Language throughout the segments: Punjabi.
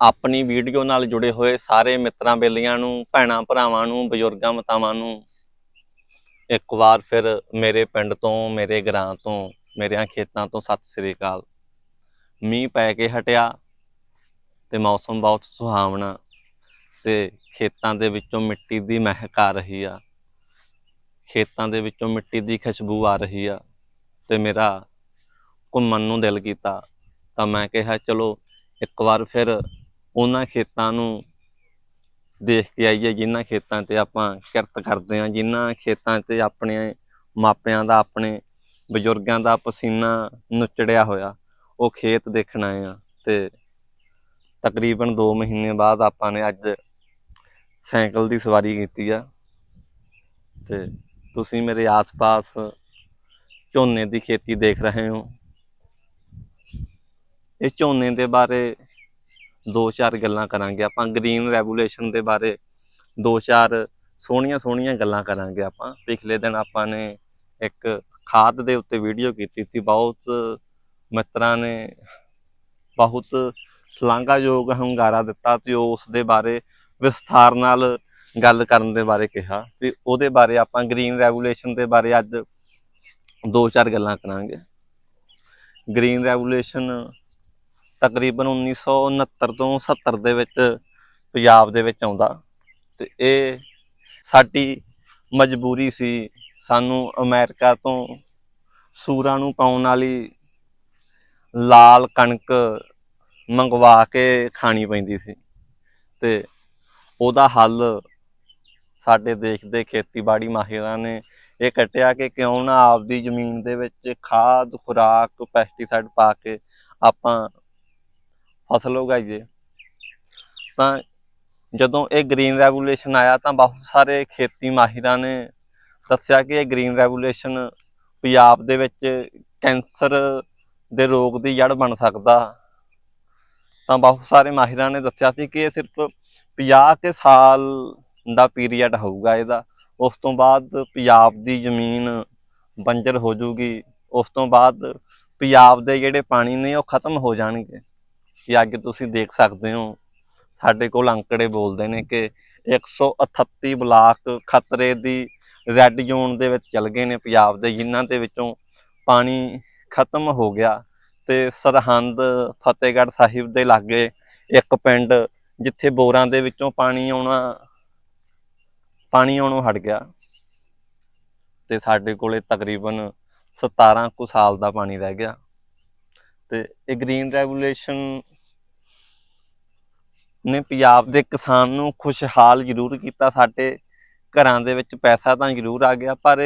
ਆਪਣੀ ਵੀਡੀਓ ਨਾਲ ਜੁੜੇ ਹੋਏ ਸਾਰੇ ਮਿੱਤਰਾਂ ਬੇਲੀਆਂ ਨੂੰ, ਭੈਣਾਂ ਭਰਾਵਾਂ ਨੂੰ, ਬਜ਼ੁਰਗਾਂ ਮਤਾਵਾਂ ਨੂੰ। ਇੱਕ ਵਾਰ ਫਿਰ ਮੇਰੇ ਪਿੰਡ ਤੋਂ, ਮੇਰੇ ਗਰਾਂ ਤੋਂ, ਮੇਰਿਆਂ ਖੇਤਾਂ ਤੋਂ ਸਤਿ ਸ੍ਰੀ ਅਕਾਲ। ਮੀਂਹ ਪੈ ਕੇ ਹਟਿਆ ਤੇ ਮੌਸਮ ਬਹੁਤ ਸੁਹਾਵਣਾ ਤੇ ਖੇਤਾਂ ਦੇ ਵਿੱਚੋਂ ਮਿੱਟੀ ਦੀ ਮਹਿਕ ਆ ਰਹੀ ਆ। ਖੇਤਾਂ ਦੇ ਵਿੱਚੋਂ ਮਿੱਟੀ ਦੀ ਖੁਸ਼ਬੂ ਆ ਰਹੀ ਆ ਤੇ ਮੇਰਾ ਘੁੰਮਣ ਨੂੰ ਦਿਲ ਕੀਤਾ ਤਾਂ ਮੈਂ ਕਿਹਾ ਚਲੋ ਇੱਕ ਵਾਰ ਫਿਰ ਉਹਨਾਂ ਖੇਤਾਂ ਨੂੰ ਦੇਖ ਕੇ ਆਈਏ, ਜਿਨ੍ਹਾਂ ਖੇਤਾਂ ਤੇ ਆਪਾਂ ਕਿਰਤ ਕਰਦੇ ਹਾਂ, ਜਿਨ੍ਹਾਂ ਖੇਤਾਂ ਤੇ ਆਪਣੇ ਮਾਪਿਆਂ ਦਾ, ਆਪਣੇ ਬਜ਼ੁਰਗਾਂ ਦਾ ਪਸੀਨਾ ਨੁਚੜਿਆ ਹੋਇਆ, ਉਹ ਖੇਤ ਦੇਖਣ ਆਏ ਆ ਤੇ ਤਕਰੀਬਨ 2 ਮਹੀਨੇ ਬਾਅਦ ਆਪਾਂ ਨੇ ਅੱਜ ਸਾਈਕਲ ਦੀ ਸਵਾਰੀ ਕੀਤੀ ਆ। ਤੇ ਤੁਸੀਂ ਮੇਰੇ ਆਸ-ਪਾਸ ਝੋਨੇ ਦੀ ਖੇਤੀ ਦੇਖ ਰਹੇ ਹੋ। ਇਹ ਝੋਨੇ ਦੇ ਬਾਰੇ ਦੋ ਚਾਰ ਗੱਲਾਂ ਕਰਾਂਗੇ। ਆਪਾਂ ਗ੍ਰੀਨ ਰੈਗੂਲੇਸ਼ਨ ਦੇ ਬਾਰੇ ਦੋ ਚਾਰ ਸੋਹਣੀਆਂ ਸੋਹਣੀਆਂ ਗੱਲਾਂ ਕਰਾਂਗੇ ਆਪਾਂ। ਪਿਛਲੇ ਦਿਨ ਆਪਾਂ ਨੇ ਇੱਕ ਖਾਦ ਦੇ ਉੱਤੇ ਵੀਡੀਓ ਕੀਤੀ ਸੀ। ਬਹੁਤ ਮਿੱਤਰਾਂ ਨੇ ਬਹੁਤ ਸ਼ਲਾਘਾਯੋਗ ਹੰਗਾਰਾ ਦਿੱਤਾ ਤੇ ਉਸ ਦੇ ਬਾਰੇ ਵਿਸਥਾਰ ਨਾਲ ਗੱਲ ਕਰਨ ਦੇ ਬਾਰੇ ਕਿਹਾ। ਤੇ ਉਹਦੇ ਬਾਰੇ ਆਪਾਂ ਗ੍ਰੀਨ ਰੈਗੂਲੇਸ਼ਨ ਦੇ ਬਾਰੇ ਅੱਜ ਦੋ ਚਾਰ ਗੱਲਾਂ ਕਰਾਂਗੇ। ਗ੍ਰੀਨ ਰੈਗੂਲੇਸ਼ਨ ਤਕਰੀਬਨ 1969 ਤੋਂ 70 ਦੇ ਵਿੱਚ ਪੰਜਾਬ ਦੇ ਵਿੱਚ ਆਉਂਦਾ। ਤੇ ਇਹ ਸਾਡੀ ਮਜਬੂਰੀ ਸੀ। ਸਾਨੂੰ ਅਮਰੀਕਾ ਤੋਂ ਸੂਰਾਂ ਨੂੰ ਪਾਉਣ ਵਾਲੀ ਲਾਲ ਕਣਕ ਮੰਗਵਾ ਕੇ ਖਾਣੀ ਪੈਂਦੀ ਸੀ। ਤੇ ਉਹਦਾ ਹੱਲ ਸਾਡੇ ਦੇਸ਼ ਦੇ ਖੇਤੀਬਾੜੀ ਮਾਹਿਰਾਂ ਨੇ ਇਹ ਕੱਟਿਆ ਕਿ ਕਿਉਂ ਨਾ ਆਪਦੀ ਜ਼ਮੀਨ ਦੇ ਵਿੱਚ ਖਾਦ, ਖੁਰਾਕ ਪੈਸਟੀਸਾਈਡ ਪਾ ਕੇ ਆਪਾਂ ਫਸਲ ਉਗਾਈਏ ਤਾਂ ਜਦੋਂ ਇਹ ਗ੍ਰੀਨ ਰੈਗੂਲੇਸ਼ਨ ਆਇਆ ਤਾਂ ਬਹੁਤ ਸਾਰੇ ਖੇਤੀ ਮਾਹਿਰਾਂ ਨੇ ਦੱਸਿਆ ਕਿ ਇਹ ਗ੍ਰੀਨ ਰੈਗੂਲੇਸ਼ਨ ਪੰਜਾਬ ਦੇ ਵਿੱਚ ਕੈਂਸਰ ਦੇ ਰੋਗ ਦੀ ਜੜ ਬਣ ਸਕਦਾ। ਤਾਂ ਬਹੁਤ ਸਾਰੇ ਮਾਹਿਰਾਂ ਨੇ ਦੱਸਿਆ ਸੀ ਕਿ ਇਹ ਸਿਰਫ 50 ਕੇ ਸਾਲ ਦਾ ਪੀਰੀਅਡ ਹੋਊਗਾ ਇਹਦਾ। ਉਸ ਤੋਂ ਬਾਅਦ ਪੰਜਾਬ ਦੀ ਜ਼ਮੀਨ ਬੰਜਰ ਹੋ ਜਾਊਗੀ। ਉਸ ਤੋਂ ਬਾਅਦ ਪੰਜਾਬ ਦੇ ਜਿਹੜੇ ਪਾਣੀ ਨੇ ਉਹ ਖਤਮ ਹੋ ਜਾਣਗੇ। ਕਿ ਅੱਜ ਤੁਸੀਂ ਦੇਖ ਸਕਦੇ ਹੋ, ਸਾਡੇ ਕੋਲ ਅੰਕੜੇ ਬੋਲਦੇ ਨੇ ਕਿ 138 ਬਲਾਕ ਖਤਰੇ ਦੀ ਰੈੱਡ ਜ਼ੋਨ ਦੇ ਵਿੱਚ ਚਲ ਗਏ ਨੇ ਪੰਜਾਬ ਦੇ, ਜਿਨ੍ਹਾਂ ਦੇ ਵਿੱਚੋਂ ਪਾਣੀ ਖਤਮ ਹੋ ਗਿਆ ਤੇ ਸਰਹੰਦ, ਫਤਿਹਗੜ੍ਹ ਸਾਹਿਬ ਦੇ ਲਾਗੇ ਇੱਕ ਪਿੰਡ ਜਿੱਥੇ ਬੋਰਾਂ ਦੇ ਵਿੱਚੋਂ ਪਾਣੀ ਆਉਣਾ, ਪਾਣੀ ਆਉਣੋਂ ਹਟ ਗਿਆ ਤੇ ਸਾਡੇ ਕੋਲੇ ਤਕਰੀਬਨ 17 ਕੁ ਸਾਲ ਦਾ ਪਾਣੀ ਰਹਿ ਗਿਆ। ਤੇ ਇਹ ਗ੍ਰੀਨ ਰੈਵੋਲੂਸ਼ਨ ਨੇ ਪੰਜਾਬ ਦੇ ਕਿਸਾਨ ਨੂੰ ਖੁਸ਼ਹਾਲ ਜ਼ਰੂਰ ਕੀਤਾ, ਸਾਡੇ ਘਰਾਂ ਦੇ ਵਿੱਚ ਪੈਸਾ ਤਾਂ ਜ਼ਰੂਰ ਆ ਗਿਆ, ਪਰ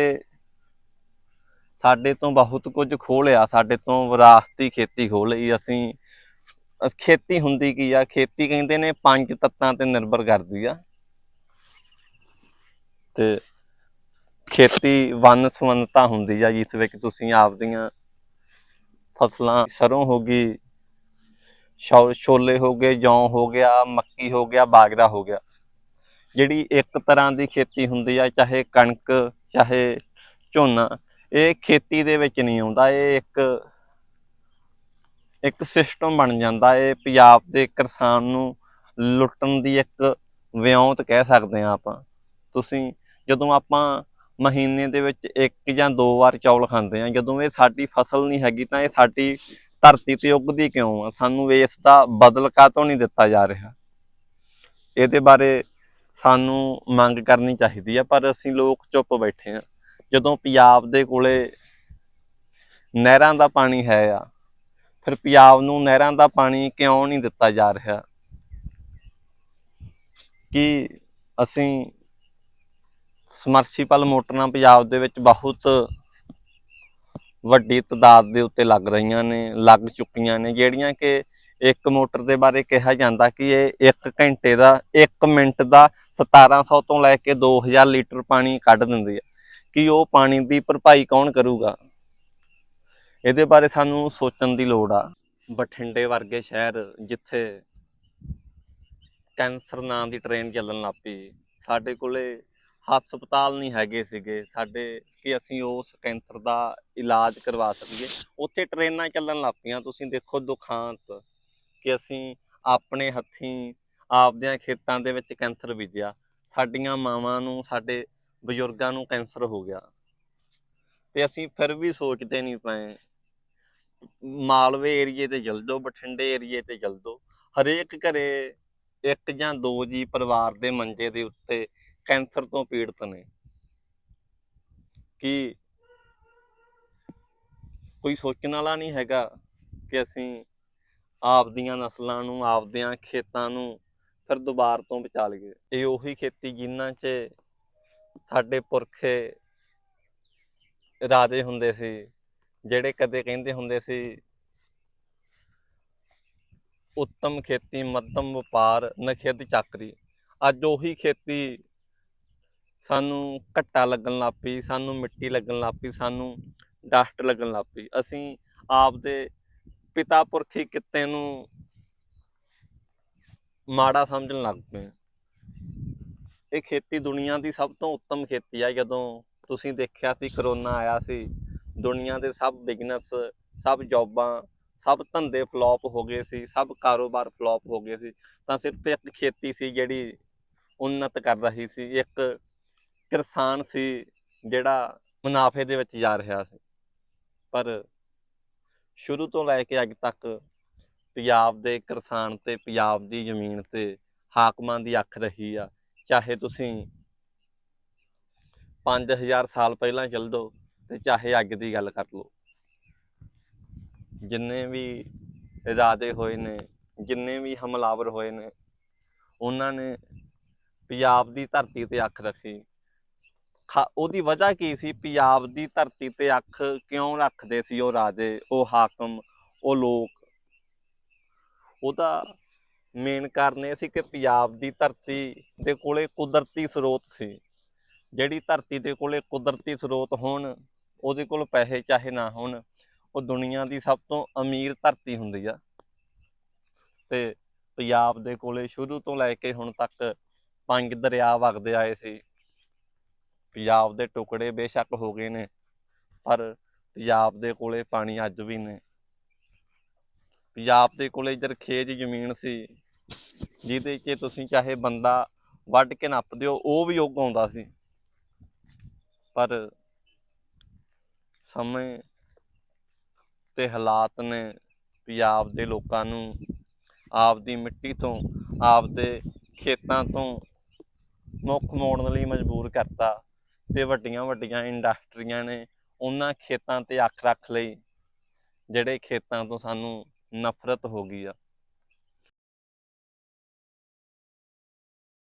ਸਾਡੇ ਤੋਂ ਬਹੁਤ ਕੁਝ ਖੋਹ ਲਿਆ, ਸਾਡੇ ਤੋਂ ਵਿਰਾਸਤੀ ਖੇਤੀ ਖੋਹ ਲਈ ਅਸੀਂ ਖੇਤੀ ਹੁੰਦੀ ਕੀ ਆ, ਖੇਤੀ ਕਹਿੰਦੇ ਨੇ ਪੰਜ ਤੱਤਾਂ ਤੇ ਨਿਰਭਰ ਕਰਦੀ ਆ। ਤੇ ਖੇਤੀ ਵਨ ਸੁਵੰਨਤਾ ਹੁੰਦੀ ਆ, ਜਿਸ ਵਿੱਚ ਤੁਸੀਂ ਆਪਦੀਆਂ ਫਸਲਾਂ ਸਰੋਂ ਹੋ ਗਈ ਛੋ- ਛੋਲੇ ਹੋ ਗਏ, ਜੌਂ ਹੋ ਗਿਆ, ਮੱਕੀ ਹੋ ਗਿਆ, ਬਾਜਰਾ ਹੋ ਗਿਆ। ਜਿਹੜੀ ਇੱਕ ਤਰ੍ਹਾਂ ਦੀ ਖੇਤੀ ਹੁੰਦੀ ਆ, ਚਾਹੇ ਕਣਕ, ਚਾਹੇ ਝੋਨਾ, ਇਹ ਖੇਤੀ ਦੇ ਵਿੱਚ ਨਹੀਂ ਆਉਂਦਾ, ਇਹ ਇੱਕ ਇੱਕ ਸਿਸਟਮ ਬਣ ਜਾਂਦਾ। ਇਹ ਪੰਜਾਬ ਦੇ ਕਿਸਾਨ ਨੂੰ ਲੁੱਟਣ ਦੀ ਇੱਕ ਵਿਉਂਤ ਕਹਿ ਸਕਦੇ ਆ ਆਪਾਂ। ਤੁਸੀਂ ਜਦੋਂ ਆਪਾਂ ਮਹੀਨੇ ਦੇ ਵਿੱਚ ਇੱਕ ਜਾਂ ਦੋ ਵਾਰ ਚੌਲ ਖਾਂਦੇ ਆ ਜਦੋਂ ਇਹ ਸਾਡੀ ਫਸਲ ਨਹੀਂ ਹੈਗੀ ਤਾਂ ਇਹ ਸਾਡੀ ਧਰਤੀ ਤੇ ਉੱਗਦੀ ਕਿਉਂ ਆ? ਸਾਨੂੰ ਇਸ ਦਾ ਬਦਲ ਕਾਤੋਂ ਨਹੀਂ ਦਿੱਤਾ ਜਾ ਰਿਹਾ? ਇਹਦੇ ਬਾਰੇ ਸਾਨੂੰ ਮੰਗ ਕਰਨੀ ਚਾਹੀਦੀ ਆ, ਪਰ ਅਸੀਂ ਲੋਕ ਚੁੱਪ ਬੈਠੇ ਆ ਜਦੋਂ ਪੰਜਾਬ ਦੇ ਕੋਲੇ ਨਹਿਰਾਂ ਦਾ ਪਾਣੀ ਹੈ ਆ, ਫਿਰ ਪੰਜਾਬ ਨੂੰ ਨਹਿਰਾਂ ਦਾ ਪਾਣੀ ਕਿਉਂ ਨਹੀਂ ਦਿੱਤਾ ਜਾ ਰਿਹਾ? ਕਿ ਅਸੀਂ ਸਮਰਸੀਪਲ ਮੋਟਰਾਂ ਪੰਜਾਬ ਦੇ ਵਿੱਚ ਬਹੁਤ ਵੱਡੀ ਤਾਦਾਦ ਦੇ ਉੱਤੇ ਲੱਗ ਰਹੀਆਂ ਨੇ, ਲੱਗ ਚੁੱਕੀਆਂ ਨੇ, ਜਿਹੜੀਆਂ ਕਿ ਇੱਕ ਮੋਟਰ ਦੇ ਬਾਰੇ ਕਿਹਾ ਜਾਂਦਾ ਕਿ ਇਹ 1 ਘੰਟੇ ਦਾ 1 ਮਿੰਟ ਦਾ 1700 ਤੋਂ ਲੈ ਕੇ 2000 ਲੀਟਰ ਪਾਣੀ ਕੱਢ ਦਿੰਦੀ ਹੈ। ਕਿ ਉਹ ਪਾਣੀ ਦੀ ਭਰਪਾਈ ਕੌਣ ਕਰੂਗਾ? ਇਹਦੇ ਬਾਰੇ ਸਾਨੂੰ ਸੋਚਣ ਦੀ ਲੋੜ ਆ। ਬਠਿੰਡੇ ਵਰਗੇ ਸ਼ਹਿਰ ਜਿੱਥੇ ਕੈਂਸਰ ਨਾਂ ਦੀ ਟ੍ਰੇਨ ਚੱਲਣ ਲੱਗ ਪਈ, ਸਾਡੇ ਕੋਲੇ ਹਸਪਤਾਲ ਨਹੀਂ ਹੈਗੇ ਸੀਗੇ। ਸਾਡੇ ਕਿ ਅਸੀਂ ਉਸ ਕੈਂਸਰ ਦਾ ਇਲਾਜ ਕਰਵਾ ਸਕੀਏ। ਉੱਥੇ ਟ੍ਰੇਨਾਂ ਚੱਲਣ ਲੱਗ ਪਈਆਂ। ਤੁਸੀਂ ਦੇਖੋ ਦੁਖਾਂਤ ਕਿ ਅਸੀਂ ਆਪਣੇ ਹੱਥੀਂ ਆਪਦਿਆਂ ਖੇਤਾਂ ਦੇ ਵਿੱਚ ਕੈਂਸਰ ਬੀਜਿਆ। ਸਾਡੀਆਂ ਮਾਵਾਂ ਨੂੰ, ਸਾਡੇ ਬਜ਼ੁਰਗਾਂ ਨੂੰ ਕੈਂਸਰ ਹੋ ਗਿਆ। ਤੇ ਅਸੀਂ ਫਿਰ ਵੀ ਸੋਚਦੇ ਨਹੀਂ ਪਏ। ਮਾਲਵੇ ਏਰੀਏ ਤੇ ਚਲ ਜਾਓ, ਬਠਿੰਡੇ ਏਰੀਏ ਤੇ ਚਲ ਜਾਓ। ਹਰੇਕ ਘਰੇ ਇੱਕ ਜਾਂ ਦੋ ਜੀ ਪਰਿਵਾਰ ਦੇ ਮੰਜੇ ਦੇ ਉੱਤੇ ਕੈਂਸਰ ਤੋਂ ਪੀੜਤ ਨੇ। ਕਿ ਕੋਈ ਸੋਚਣ ਵਾਲਾ ਨਹੀਂ ਹੈਗਾ ਕਿ ਅਸੀਂ ਆਪਦੀਆਂ ਨਸਲਾਂ ਨੂੰ ਆਪਦਿਆਂ ਖੇਤਾਂ ਨੂੰ ਫਿਰ ਦੁਬਾਰ ਤੋਂ ਬਚਾ ਲਈਏ। ਇਹ ਉਹੀ ਖੇਤੀ ਜਿਨ੍ਹਾਂ 'ਚ ਸਾਡੇ ਪੁਰਖੇ ਰਾਜੇ ਹੁੰਦੇ ਸੀ, ਜਿਹੜੇ ਕਦੇ ਕਹਿੰਦੇ ਹੁੰਦੇ ਸੀ, ਉੱਤਮ ਖੇਤੀ, ਮੱਧਮ ਵਪਾਰ, ਨਖਿੱਧ ਚਾਕਰੀ। ਅੱਜ ਉਹੀ ਖੇਤੀ ਸਾਨੂੰ ਘੱਟਾ ਲੱਗਣ ਲੱਗ ਪਈ, ਸਾਨੂੰ ਮਿੱਟੀ ਲੱਗਣ ਲੱਗ ਪਈ, ਸਾਨੂੰ ਡਸਟ ਲੱਗਣ ਲੱਗ ਪਈ। ਅਸੀਂ ਆਪਦੇ ਪਿਤਾ ਪੁਰਖੀ ਕਿਤੇ ਨੂੰ ਮਾੜਾ ਸਮਝਣ ਲੱਗ ਪਏ ਇਹ ਖੇਤੀ ਦੁਨੀਆ ਦੀ ਸਭ ਤੋਂ ਉੱਤਮ ਖੇਤੀ ਆ। ਜਦੋਂ ਤੁਸੀਂ ਦੇਖਿਆ ਸੀ, ਕਰੋਨਾ ਆਇਆ ਸੀ, ਦੁਨੀਆ ਦੇ ਸਭ ਬਿਜ਼ਨਸ, ਸਭ ਜੌਬਾਂ, ਸਭ ਧੰਦੇ ਫਲॉप ਹੋ ਗਏ ਸੀ, ਸਭ ਕਾਰੋਬਾਰ ਫਲॉप ਹੋ ਗਏ ਸੀ, ਤਾਂ ਸਿਰਫ ਇੱਕ ਖੇਤੀ ਸੀ ਜਿਹੜੀ ਉન્નਤ ਕਰ ਰਹੀ ਸੀ, ਇੱਕ ਕਿਸਾਨ ਸੀ, ਜਿਹੜਾ ਮੁਨਾਫੇ ਦੇ ਵਿੱਚ ਜਾ ਰਿਹਾ ਸੀ। ਪਰ ਸ਼ੁਰੂ ਤੋਂ ਲੈ ਕੇ ਅੱਜ ਤੱਕ ਪੰਜਾਬ ਦੇ ਕਿਸਾਨ ਤੇ ਪੰਜਾਬ ਦੀ ਜ਼ਮੀਨ ਤੇ ਹਾਕਮਾਂ ਦੀ ਅੱਖ ਰਹੀ ਆ। ਚਾਹੇ ਤੁਸੀਂ 5000 ਸਾਲ ਪਹਿਲਾਂ ਚੱਲ ਜਾਓ ਤੇ ਚਾਹੇ ਅੱਗ ਦੀ ਗੱਲ ਕਰ ਲਓ। ਜਿੰਨੇ ਵੀ ਇਰਾਦੇ ਹੋਏ ਨੇ, ਜਿੰਨੇ ਵੀ ਹਮਲਾਵਰ ਹੋਏ ਨੇ, ਉਹਨਾਂ ਨੇ ਪੰਜਾਬ ਦੀ ਧਰਤੀ ਤੇ ਅੱਖ ਰੱਖੀ। ਉਹਦੀ ਵਜ੍ਹਾ ਕੀ ਸੀ? ਪੰਜਾਬ ਦੀ ਧਰਤੀ ਤੇ ਅੱਖ ਕਿਉਂ ਰੱਖਦੇ ਸੀ ਉਹ ਰਾਜੇ? ਉਹ ਹਾਕਮ, ਉਹ ਲੋਕ। ਉਹਦਾ ਮੇਨ ਕਾਰਨ ਇਹ ਸੀ ਕਿ ਪੰਜਾਬ ਦੀ ਧਰਤੀ ਦੇ ਕੋਲੇ ਕੁਦਰਤੀ ਸਰੋਤ ਸੀ। ਜਿਹੜੀ ਧਰਤੀ ਦੇ ਕੋਲੇ ਕੁਦਰਤੀ ਸਰੋਤ ਹੋਣ, ਉਹਦੇ ਕੋਲ ਪੈਸੇ ਚਾਹੇ ਨਾ ਹੋਣ, ਉਹ ਦੁਨੀਆ ਦੀ ਸਭ ਤੋਂ ਅਮੀਰ ਧਰਤੀ ਹੁੰਦੀ ਆ। ਤੇ ਪੰਜਾਬ ਦੇ ਕੋਲੇ ਸ਼ੁਰੂ ਤੋਂ ਲੈ ਕੇ ਹੁਣ ਤੱਕ ਪੰਜ ਦਰਿਆ ਵਗਦੇ ਆਏ ਸੀ। ਪੰਜਾਬ ਦੇ ਟੁਕੜੇ ਬੇਸ਼ੱਕ ਹੋ ਗਏ ਨੇ, ਪਰ ਪੰਜਾਬ ਦੇ ਕੋਲੇ ਪਾਣੀ ਅੱਜ ਵੀ ਨੇ। ਪੰਜਾਬ ਦੇ ਕੋਲੇ ਜਰਖੇਜ ਜ਼ਮੀਨ ਸੀ, ਜਿਹਦੇ 'ਚ ਤੁਸੀਂ ਚਾਹੇ ਬੰਦਾ ਵੱਢ ਕੇ ਨੱਪ ਦਿਓ ਉਹ ਵੀ ਉੱਗ ਆਉਂਦਾ ਸੀ। ਪਰ ਸਮੇਂ ਤੇ ਹਾਲਾਤ ਨੇ ਪੰਜਾਬ ਦੇ ਲੋਕਾਂ ਨੂੰ ਆਪਦੀ ਮਿੱਟੀ ਤੋਂ, ਆਪਦੇ ਖੇਤਾਂ ਤੋਂ ਮੁੱਖ ਮੋੜਨ ਲਈ ਮਜਬੂਰ ਕਰਤਾ। ਤੇ ਵੱਡੀਆਂ ਵੱਡੀਆਂ ਇੰਡਸਟਰੀਆਂ ਨੇ ਉਹਨਾਂ ਖੇਤਾਂ ਤੇ ਅੱਖ ਰੱਖ ਲਈ, ਜਿਹੜੇ ਖੇਤਾਂ ਤੋਂ ਸਾਨੂੰ ਨਫ਼ਰਤ ਹੋ ਗਈ ਆ।